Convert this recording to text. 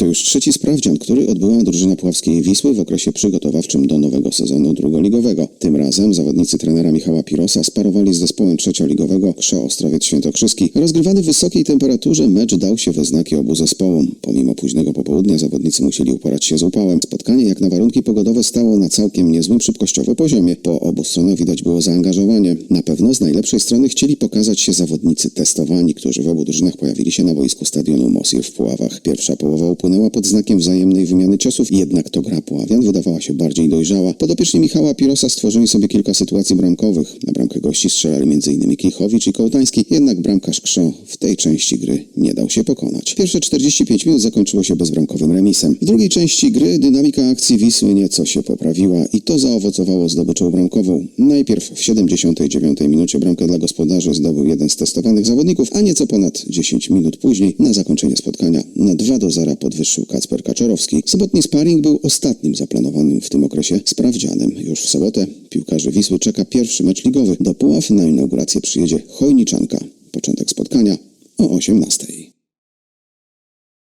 To już trzeci sprawdzian, który odbyła drużyna Puławskiej Wisły w okresie przygotowawczym do nowego sezonu drugoligowego. Tym razem zawodnicy trenera Michała Pirosa sparowali z zespołem trzecioligowego Krzo Ostrowiec Świętokrzyski. Rozgrywany w wysokiej temperaturze mecz dał się we znaki obu zespołom. Pomimo późnego popołudnia zawodnicy musieli uporać się z upałem. Spotkanie jak na warunki pogodowe stało na całkiem niezłym szybkościowo poziomie. Po obu stronach widać było zaangażowanie. Na pewno z najlepszej strony chcieli pokazać się zawodnicy testowani, którzy w obu drużynach pojawili się na boisku stadionu Mosir w Puławach. Pierwsza połowa upłynęła pod znakiem wzajemnej wymiany ciosów, jednak to gra Puławian wydawała się bardziej dojrzała. Podopieczni Michała Pirosa stworzyli sobie kilka sytuacji bramkowych. Na bramkę gości strzelali m.in. Klichowicz i Kołtański, jednak bramkarz Krzo w tej części gry nie dał się pokonać. Pierwsze 45 minut zakończyło się bezbramkowym remisem. W drugiej części gry dynamika akcji Wisły nieco się poprawiła i to zaowocowało zdobyczą bramkową. Najpierw w 79 minucie bramkę dla gospodarzy zdobył jeden z testowanych zawodników, a nieco ponad 10 minut później na zakończenie spotkania na 2 do 0 podwyższył Kacper Kaczorowski. Sobotni sparring był ostatnim zaplanowanym w tym okresie sprawdzianem. Już w sobotę piłkarzy Wisły czeka pierwszy mecz ligowy. Do Puław na inaugurację przyjedzie Chojniczanka. Początek spotkania o 18.